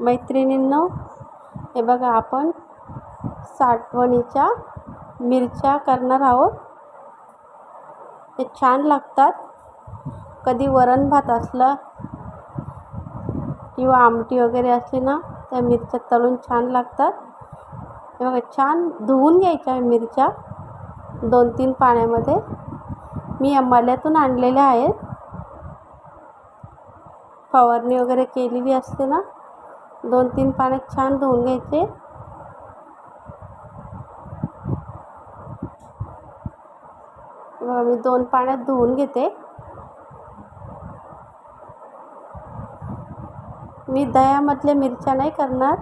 मैत्रिणींनो हे बघा आपण साठवणीच्या मिरच्या करणार आहोत. ते छान लागतात. कधी वरण भात असलं किंवा आमटी वगैरे असली ना त्या मिरच्या तळून छान लागतात. हे बघा छान धुवून घ्यायच्या मिरच्या दोन तीन पाण्यामध्ये. मी अंबाल्यातून आणलेल्या आहेत. फवारणी वगैरे केलेली असते ना दोन तीन पाण्यात छान धुवून घ्यायचे. मी दोन पाण्यात धुवून घेते. मी दह्यामधल्या मिरच्या नाही करणार.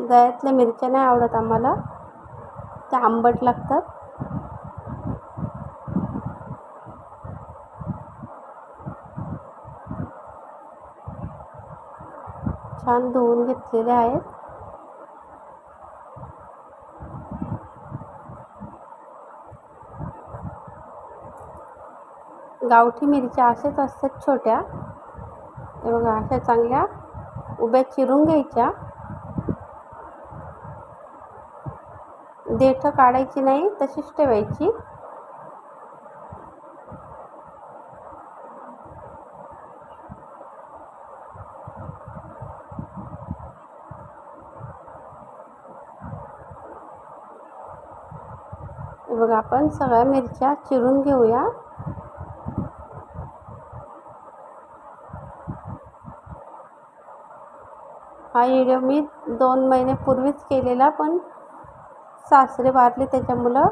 दह्यातल्या मिरच्या नाही आवडत आम्हाला. त्या आंबट लागतात. छान धुवून घेतलेले आहेत. गावठी मिरच्या अशाच असतात छोट्या. हे बघा अशा चांगल्या उभ्या चिरून घ्यायच्या. देठं काढायची नाही तशीच ठेवायची. बघा आपण सगळ्या मिरच्या चिरून घेऊया. हा व्हिडिओ मी दोन महिन्यापूर्वीच केलेला पण सासरे वारले त्याच्यामुळं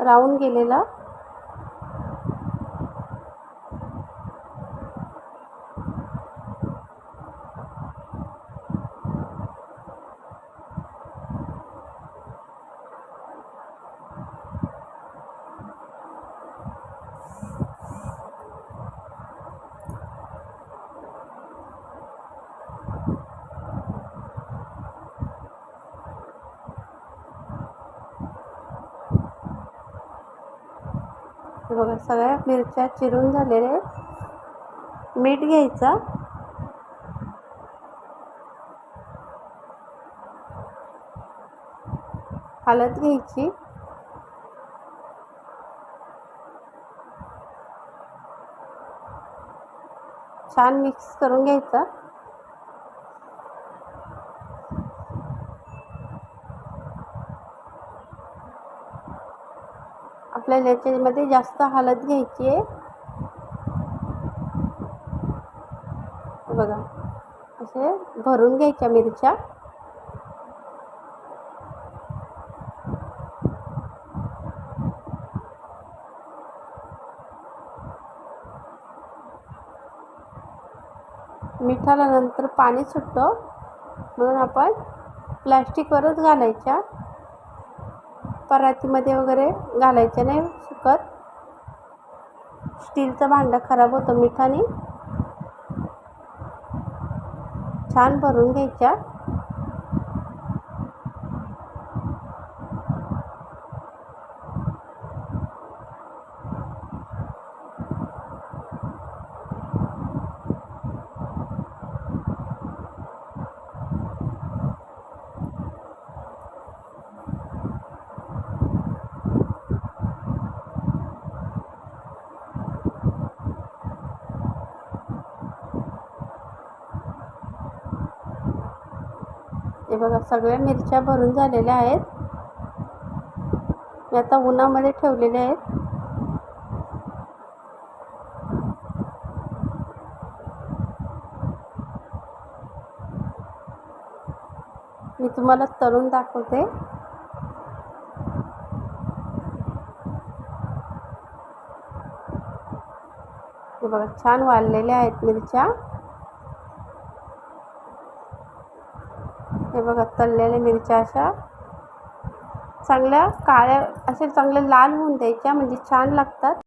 राहून गेलेला. बघा सगळ्या मिरच्या चिरून झालेल्या मीठ घ्यायचं. हळद घ्यायची. छान मिक्स करून घ्यायचं. आपल्याला याच्यामध्ये जास्त हळद घ्यायची आहे. बघा. असे भरून घ्यायच्या मिरच्या. मिठाला नंतर पाणी सुटतं. म्हणून आपण प्लॅस्टिकवरच घालायच्या. परातीमध्ये वगैरे घालायचे नाही सुकत. स्टीलचं भांडं खराब होतं मिठाने. छान भरून घ्यायच्या. हे बघा सगळ्या मिरच्या भरून झालेल्या आहेत. मी आता उन्हामध्ये ठेवलेल्या आहेत. मी तुम्हाला तळून दाखवते. बघा छान वाळलेल्या आहेत मिरच्या. हे बघा तळलेल्या मिरच्या अशा. चांगल्या काळ्या अशा चांगल्या लाल होऊन द्यायच्या म्हणजे छान लागतात.